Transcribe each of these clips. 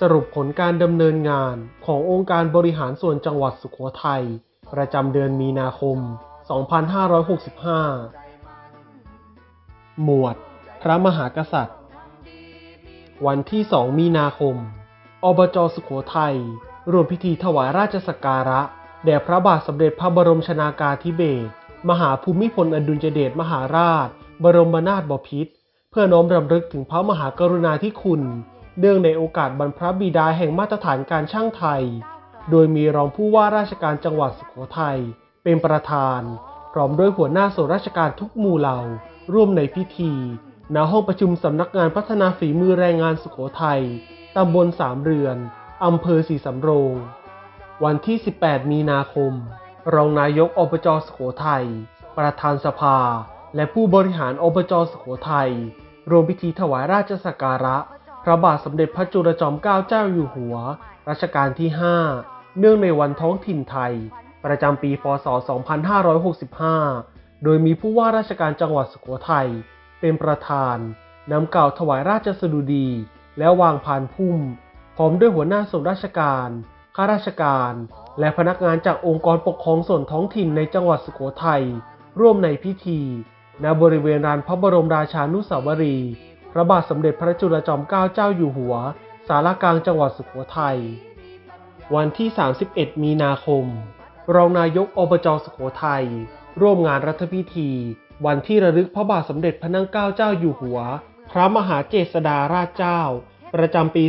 สรุปผลการดำเนินงานขององค์การบริหารส่วนจังหวัดสุโขทัย ประจำเดือนมีนาคม 2565 หมวด พระมหากษัตริย์ วันที่ 2 มีนาคม อบจสุโขทัยร่วมพิธีถวายราชสักการะ แด่พระบาทสมเด็จพระบรมชนากาธิเบศร มหาภูมิพลอดุลยเดชมหาราช บรมนาถบพิตรเพื่อน้อมรำลึกถึงพระมหากรุณาธิคุณ เนื่องในโอกาสบรรพบิดาแห่งมาตรฐานการช่างไทย โดยมีรองผู้ว่าราชการจังหวัดสุโขทัยเป็นประธาน พร้อมด้วยหัวหน้าส่วนราชการทุกหมู่เหล่า ร่วมในพิธีณห้องประชุมสำนักงานพัฒนาฝีมือแรงงานสุโขทัย ตำบลสามเรือน อำเภอสีสำโรง วันที่ 18 มีนาคม รองนายกอบจสุโขทัย ประธานสภา และผู้บริหารอบจสุโขทัย รวมพิธีถวายราชสักการะ พระบาทสมเด็จพระจุลจอมเกล้าเจ้าอยู่หัว รัชกาลที่ 5 เนื่องในวันท้องถิ่นไทย ประจำปี พศ 2565 โดยมีผู้ว่าราชการจังหวัดสุโขทัย เป็นประธาน นำกล่าวถวายราชสดุดี และวางพานพุ่ม พร้อมด้วยหัวหน้าส่วนราชการ ข้าราชการ และพนักงานจากองค์กรปกครองส่วนท้องถิ่นในจังหวัดสุโขทัย ร่วมในพิธี ณ บริเวณลานพระบรมราชานุสาวรีย์ พระบาทสมเด็จพระจุลจอมเกล้าเจ้าอยู่หัว สารกลางจังหวัดสุโขทัย วันที่ 31 มีนาคม รองนายกอบจสุโขทัย ร่วมงานรัฐพิธี วันที่ระลึกพระบาทสมเด็จพระนั่งเกล้าเจ้าอยู่หัว พระมหาเจษฎาราชเจ้า ประจำปี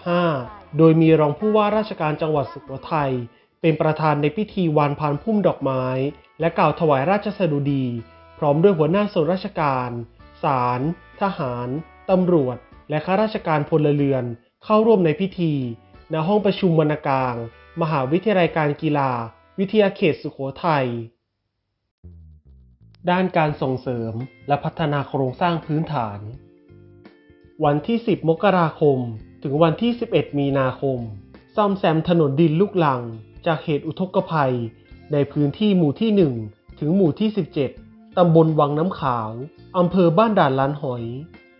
2565 โดยมีรองผู้ว่าราชการจังหวัดสุโขทัย เป็นประธานในพิธีวานพานพุ่มดอกไม้ และกล่าวถวายราชสดุดี พร้อมด้วยหัวหน้าส่วนราชการ ศาล ทหาร ตำรวจ และข้าราชการพลเรือนเข้าร่วมในพิธี ณ ห้องประชุมวรรณกลาง มหาวิทยาลัยการกีฬา วิทยาเขตสุโขทัย ด้านการส่งเสริมและพัฒนาโครงสร้างพื้นฐาน วันที่ 10 มกราคม ถึงวันที่ 11 มีนาคม ซ่อมแซมถนนดินลูกลัง จากเหตุอุทกภัย ในพื้นที่หมู่ที่ 1 ถึงหมู่ที่ 17 ตำบลวังน้ำขาว อำเภอบ้านด่านล้านหอย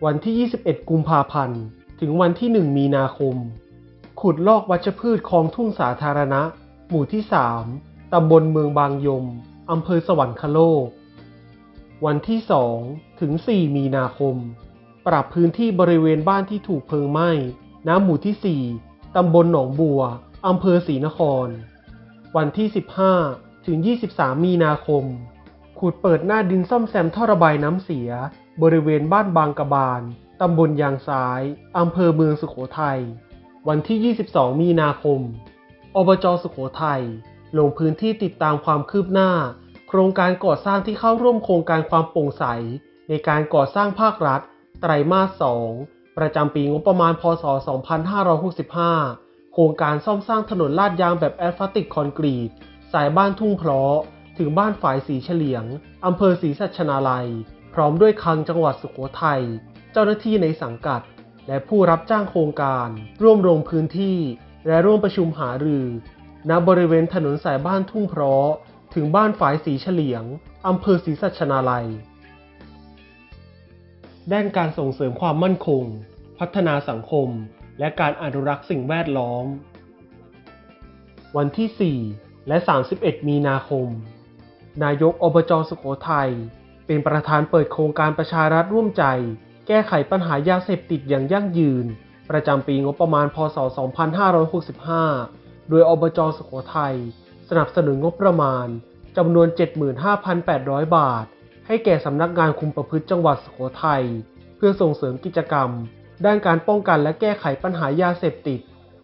วันที่ 21 กุมภาพันธ์ ถึงวันที่ 1 มีนาคม ขุดลอกวัชพืชคลองทุ่งสาธารณะ หมู่ที่ 3 ตำบลเมืองบางยม อำเภอสวรรคโลก วันที่ 2 ถึง 4 มีนาคม ปรับพื้นที่บริเวณบ้านที่ถูกเพลิงไหม้น้ำหมู่ที่ 4 ตำบลหนองบัว อำเภอศรีนคร วันที่ 15 ถึง 23 มีนาคม ขุดเปิดหน้าดินซ่อมแซมท่อระบายน้ำเสีย บริเวณบ้านบางกระบาน ตำบลยางซ้ายอำเภอเมืองสุโขทัย วันที่ 22 มีนาคม อบจสุโขทัย ลงพื้นที่ติดตามความคืบหน้า โครงการก่อสร้างที่เข้าร่วมโครงการความโปร่งใส ในการก่อสร้างภาครัฐ ไตรมาส 2 ประจำปีงบประมาณ พศ 2565 โครงการซ่อมสร้างถนนลาดยางแบบแอสฟัลติกคอนกรีต สายบ้านทุ่งเพลาะ ถึงบ้านฝายสีเฉลียง อำเภอศรีสัชนาลัย พร้อมด้วยคลังจังหวัดสุโขทัย เจ้าหน้าที่ในสังกัด และผู้รับจ้างโครงการ ร่วมลงพื้นที่ และร่วมประชุมหารือ ณ บริเวณถนนสายบ้านทุ่งเพลาะ ถึงบ้านฝายสีเฉลียง อำเภอศรีสัชนาลัย ด้านการส่งเสริมความมั่นคง พัฒนาสังคม และการอนุรักษ์สิ่งแวดล้อม วันที่ 4 และ 31 มีนาคม นายกอบจสุโขทัยเป็นประธานเปิดโครงการประชารัฐร่วมใจ แก้ไขปัญหายาเสพติดอย่างยั่งยืน ประจำปีงบประมาณพศ 2565 โดยอบจสุโขทัยสนับสนุนงบประมาณจำนวน 75,800 บาท ให้แก่สำนักงานคุมประพฤติจังหวัดสุโขทัยเพื่อส่งเสริมกิจกรรม ด้านการป้องกันและแก้ไขปัญหายาเสพติด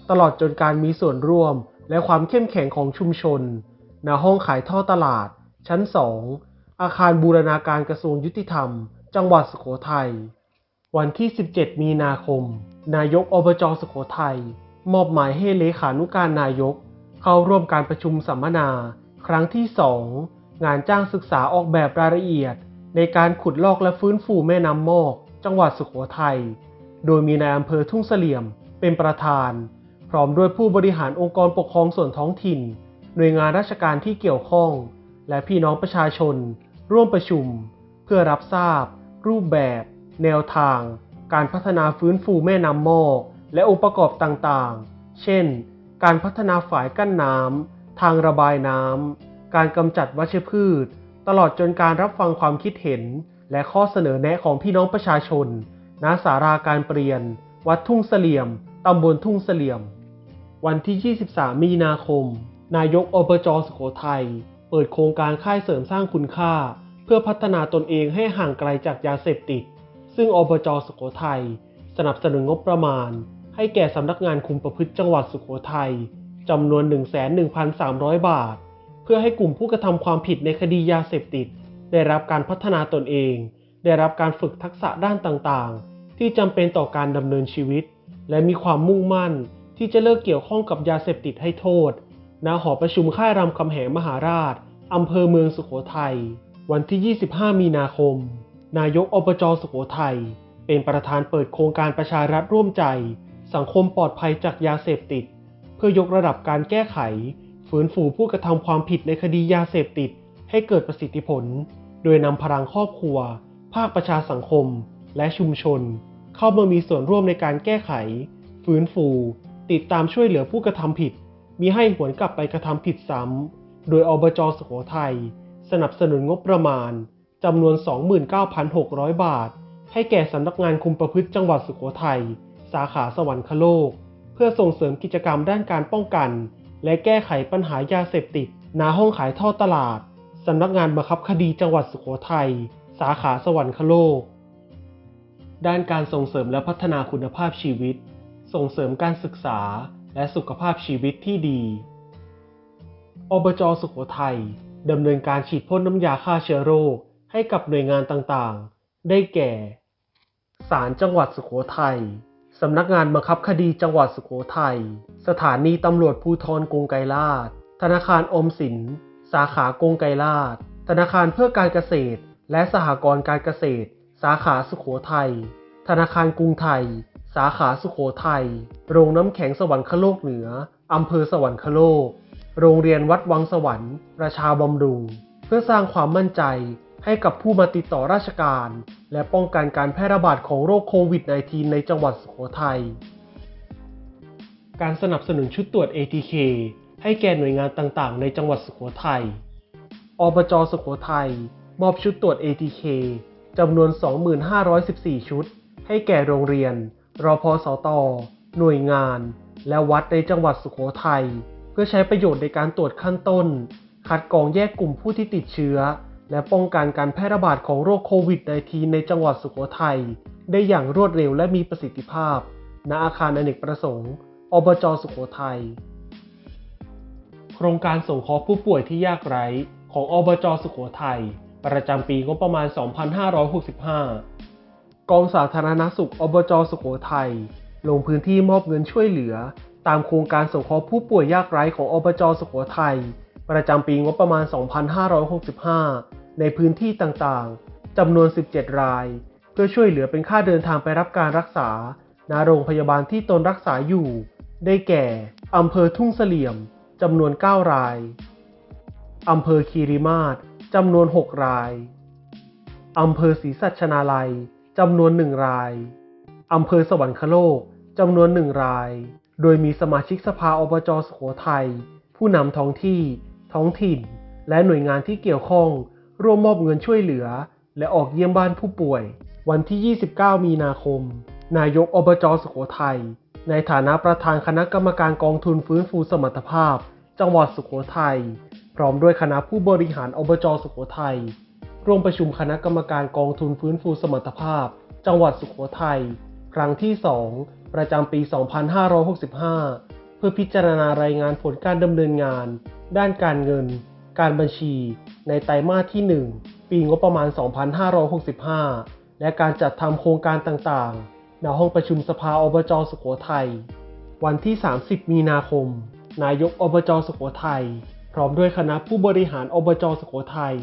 ตลอดจนการมีส่วนร่วม และความเข้มแข็งของชุมชนณห้องขายท่อตลาด ชั้น 2 อาคารบูรณาการกระทรวงยุติธรรม จังหวัดสุโขทัย วันที่ 17 มีนาคม นายกอบจสุโขทัย มอบหมายให้เลขานุการนายก เข้าร่วมการประชุมสัมมนา ครั้งที่ 2 งานจ้างศึกษาออกแบบรายละเอียด ในการขุดลอกและฟื้นฟูแม่น้ำมอก จังหวัดสุโขทัย โดยมีนายอำเภอทุ่งเสลี่ยม เป็นประธาน พร้อมด้วยผู้บริหารองค์กรปกครองส่วนท้องถิ่น หน่วยงานราชการที่เกี่ยวข้อง และพี่น้องประชาชน ร่วมประชุม เพื่อรับทราบ รูปแบบ แนวทาง การพัฒนาฟื้นฟูแม่น้ำมอกและองค์ประกอบต่างๆ เช่น การพัฒนาฝายกั้นน้ำทางระบายน้ำการกำจัดวัชพืช ตลอดจนการรับฟังความคิดเห็น และข้อเสนอแนะของพี่น้องประชาชน ณ สาราการเปลี่ยน วัดทุ่งเสลี่ยม ตำบลทุ่งเสลี่ยม วันที่ 23 มีนาคม นายกอบจสุโขทัย ปิดโครงการค่ายเสริมสร้างคุณค่า เพื่อพัฒนาตนเองให้ห่างไกลจากยาเสพติด ซึ่งอบจสุโขทัยสนับสนุนงบประมาณ ให้แก่สำนักงานคุมประพฤติจังหวัดสุโขทัยจำนวน 11,300 บาท เพื่อให้กลุ่มผู้กระทำความผิดในคดียาเสพติด ได้รับการพัฒนาตนเอง ได้รับการฝึกทักษะด้านต่างๆ ที่จำเป็นต่อการดำเนินชีวิต และมีความมุ่งมั่นที่จะเลิกเกี่ยวข้องกับยาเสพติดให้โทษณหอประชุมค่ายรามคำแหงมหาราช อำเภอเมืองสุโขทัย วันที่ 25 มีนาคม นายกอบจสุโขทัย เป็นประธานเปิดโครงการประชารัฐร่วมใจ สังคมปลอดภัยจากยาเสพติด เพื่อยกระดับการแก้ไขฝืนฟูผู้กระทำความผิดในคดียาเสพติด ให้เกิดประสิทธิผล โดยนำพลังครอบครัว ภาคประชาสังคม และชุมชน เข้ามามีส่วนร่วมในการแก้ไข ฟื้นฟู ติดตามช่วยเหลือผู้กระทำผิดมีให้หวนกลับไปกระทำผิดซ้ำ โดยอบจสุโขทัยสนับสนุนงบประมาณจำนวน 29,600 บาท ให้แก่สำนักงานคุมประพฤติจังหวัดสุโขทัย สาขาสวรรคโลก เพื่อส่งเสริมกิจกรรมด้านการป้องกัน และแก้ไขปัญหายาเสพติดณห้องขายท่อตลาดสำนักงานบังคับคดีจังหวัดสุโขทัย สาขาสวรรคโลก ด้านการส่งเสริมและพัฒนาคุณภาพชีวิต ส่งเสริมการศึกษาและสุขภาพชีวิตที่ดี อบจสุโขทัยดำเนินการฉีดพ่นน้ำยาฆ่าเชื้อโรคให้กับหน่วยงานต่างๆ ได้แก่ ศาลจังหวัดสุโขทัยสำนักงานบังคับคดีจังหวัดสุโขทัย สถานีตำรวจภูธรกรุงไกรลาษฎร์ธนาคารอมสิน สาขากรุงไกรลาษฎร์ธนาคารเพื่อการเกษตร และสหกรณ์การเกษตร สาขาสุโขทัย ธนาคารกรุงไทย สาขาสุโขทัย โรงน้ำแข็งสวรรคโลกเหนืออำเภอสวรรคโลก โรงเรียนวัดวังสวรรค์ ประชาบำรุง เพื่อสร้างความมั่นใจให้กับผู้มาติดต่อราชการ และป้องกันการแพร่ระบาดของโรคโควิด -19 ในจังหวัดสุโขทัย การสนับสนุนชุดตรวจ ATK ให้แก่หน่วยงานต่างๆ ในจังหวัดสุโขทัย อบจสุโขทัยมอบชุดตรวจ ATK จำนวน 2514 ชุด ให้แก่โรงเรียน รพสต หน่วยงาน และวัดในจังหวัดสุโขทัย พื่อใช้ประโยชน์ในการตรวจขั้นต้น คัดกรองแยกกลุ่มผู้ที่ติดเชื้อ และป้องกันการแพร่ระบาดของโรคโควิด -19 ในจังหวัดสุโขทัยได้อย่างรวดเร็วและมีประสิทธิภาพ ณ อาคารอเนกประสงค์ อบจสุโขทัย โครงการส่งคราะห์ผู้ป่วยที่ยากไร้ของอบจสุโขทัยประจำปีงบประมาณ 2565 กองสาธารณสุขอบจสุโขทัยลงพื้นที่มอบเงินช่วยเหลือ ตามโครงการส่งเคราะห์ผู้ป่วยยากไร้ของอบจสุโขทัย ประจำปีงบประมาณ 2565 ในพื้นที่ต่างๆ จำนวน 17 ราย เพื่อช่วยเหลือเป็นค่าเดินทางไปรับการรักษา ณ โรงพยาบาลที่ตนรักษาอยู่ ได้แก่ อำเภอทุ่งเสลี่ยม จำนวน 9 ราย อำเภอคีรีมาศจำนวน 6 ราย อำเภอศรีสัชนาลัย จำนวน 1 ราย อำเภอสวรรคโลก จำนวน 1 ราย โดยมีสมาชิกสภาอบจสุโขทัย ผู้นำท้องที่ ท้องถิ่น และหน่วยงานที่เกี่ยวข้อง ร่วมมอบเงินช่วยเหลือ และออกเยี่ยมบ้านผู้ป่วย วันที่ 29 มีนาคม นายกอบจสุโขทัย ในฐานะประธานคณะกรรมการกองทุนฟื้นฟูสมรรถภาพ จังหวัดสุโขทัย พร้อมด้วยคณะผู้บริหารอบจสุโขทัย ร่วมประชุมคณะกรรมการกองทุนฟื้นฟูสมรรถภาพ จังหวัดสุโขทัย ครั้งที่ 2 ประจำปี 2565 เพื่อพิจารณารายงานผลการดำเนินงาน ด้านการเงิน การบัญชี ในไตรมาสที่ 1 ปีงบประมาณ 2565 และการจัดทำโครงการต่างๆ ณ ห้องประชุมสภาอบจสุโขทัย วันที่ 30 มีนาคม นายกอบจสุโขทัย พร้อมด้วยคณะผู้บริหารอบจสุโขทัย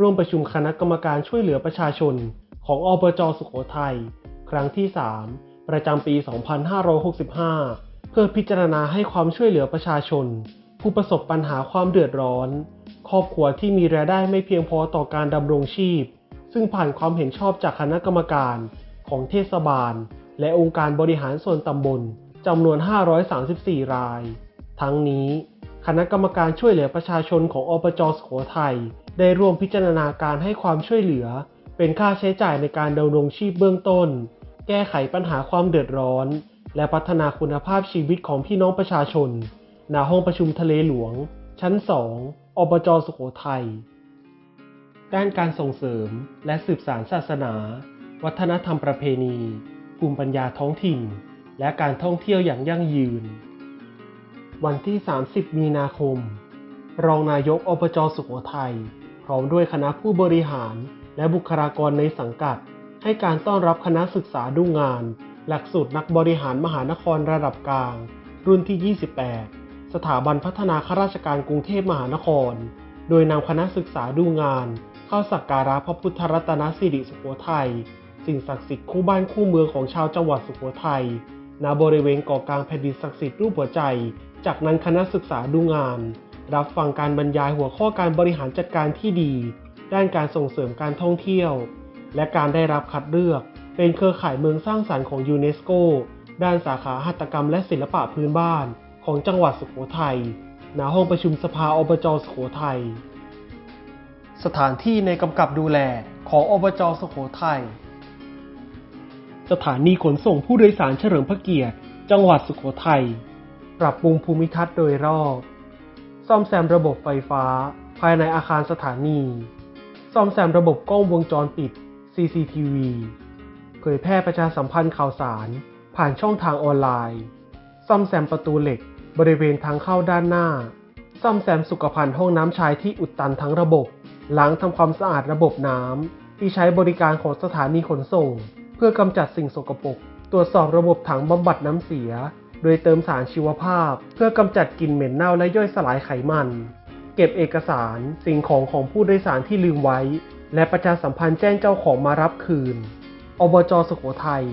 ร่วมประชุมคณะกรรมการช่วยเหลือประชาชนของอบจสุโขทัย ครั้งที่ 3 ประจำปี 2565 เพื่อพิจารณาให้ความช่วยเหลือประชาชน ผู้ประสบปัญหาความเดือดร้อน ครอบครัวที่มีรายได้ไม่เพียงพอต่อการดำรงชีพ ซึ่งผ่านความเห็นชอบจากคณะกรรมการของเทศบาล และองค์การบริหารส่วนตำบลจำนวน 534 ราย ทั้งนี้คณะกรรมการช่วยเหลือประชาชนของอบจสุโขทัยได้ร่วมพิจารณาการให้ความช่วยเหลือ เป็นค่าใช้จ่ายในการดำรงชีพเบื้องต้น แก้ไขปัญหาความเดือดร้อน และพัฒนาคุณภาพชีวิตของพี่น้องประชาชน ณ ห้องประชุมทะเลหลวง ชั้น 2 อบจสุโขทัย ด้านการส่งเสริมและสืบสานศาสนา วัฒนธรรมประเพณี ภูมิปัญญาท้องถิ่น และการท่องเที่ยวอย่างยั่งยืน วันที่ 30 มีนาคม รองนายกอบจสุโขทัย พร้อมด้วยคณะผู้บริหารและบุคลากรในสังกัด ให้การต้อนรับคณะศึกษาดูงาน หลักสูตรนักบริหารมหานครระดับกลาง รุ่นที่ 28 สถาบันพัฒนาข้าราชการกรุงเทพมหานคร โดยนำคณะศึกษาดูงาน เข้าสักการะพระพุทธรัตนสิริสุโขทัยสิ่งศักดิ์สิทธิ์คู่บ้านคู่เมืองของชาวจังหวัดสุโขทัยณบริเวณเกาะกลางแผ่นดินศักดิ์สิทธิ์รูปหัวใจ จากนั้นคณะศึกษาดูงาน รับฟังการบรรยายหัวข้อการบริหารจัดการที่ดี ด้านการส่งเสริมการท่องเที่ยว และการได้รับคัดเลือก เป็นเครือข่ายเมืองสร้างสรรค์ของยูเนสโก ด้านสาขาหัตถกรรมและศิลปะพื้นบ้านของจังหวัดสุโขทัยณห้องประชุมสภาอบจสุโขทัย สถานที่ในกำกับดูแลของอบจสุโขทัย สถานีขนส่งผู้โดยสารเฉลิมพระเกียรติ จังหวัดสุโขทัย ปรับปรุงภูมิทัศน์โดยรอบ ซ่อมแซมระบบไฟฟ้า ภายในอาคารสถานี ซ่อมแซมระบบกล้องวงจรปิด CCTV เผยแพร่ประชาสัมพันธ์ข่าวสาร ผ่านช่องทางออนไลน์ ซ่อมแซมประตูเหล็ก บริเวณทางเข้าด้านหน้า ซ่อมแซมสุขภัณฑ์ห้องน้ำชายที่อุดตันทั้งระบบ ล้างทำความสะอาดระบบน้ำที่ใช้บริการของสถานีขนส่ง เพื่อกำจัดสิ่งสกปรก ตรวจสอบระบบถังบำบัดน้ำเสีย โดยเติมสารชีวภาพ เพื่อกำจัดกลิ่นเหม็นเน่าและย่อยสลายไขมัน เก็บเอกสาร สิ่งของของผู้โดยสารที่ลืมไว้ และประชาสัมพันธ์แจ้งเจ้าของมารับคืน อบจสุโขทัย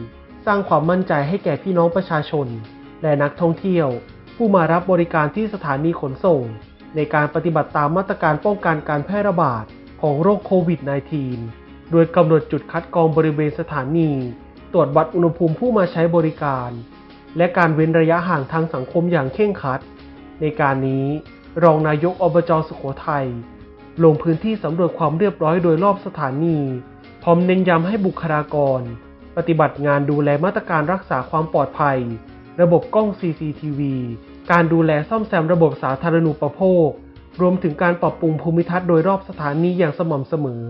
สร้างความมั่นใจให้แก่พี่น้องประชาชน และนักท่องเที่ยว ผู้มารับบริการที่สถานีขนส่ง ในการปฏิบัติตามมาตรการป้องกันการแพร่ระบาดของโรคโควิด -19 โดยกำหนดจุดคัดกรองบริเวณสถานี ตรวจวัดอุณหภูมิผู้มาใช้บริการ และการเว้นระยะห่างทางสังคมอย่างเคร่งครัด ในการนี้ รองนายกอบจสุโขทัย ลงพื้นที่สำรวจความเรียบร้อยโดยรอบสถานี พร้อมเน้นย้ำให้บุคลากร ปฏิบัติงานดูแลมาตรการรักษาความปลอดภัย ระบบกล้อง CCTV การดูแลซ่อมแซมระบบสาธารณูปโภค รวมถึงการปรับปรุงภูมิทัศน์โดยรอบสถานีอย่างสม่ำเสมอ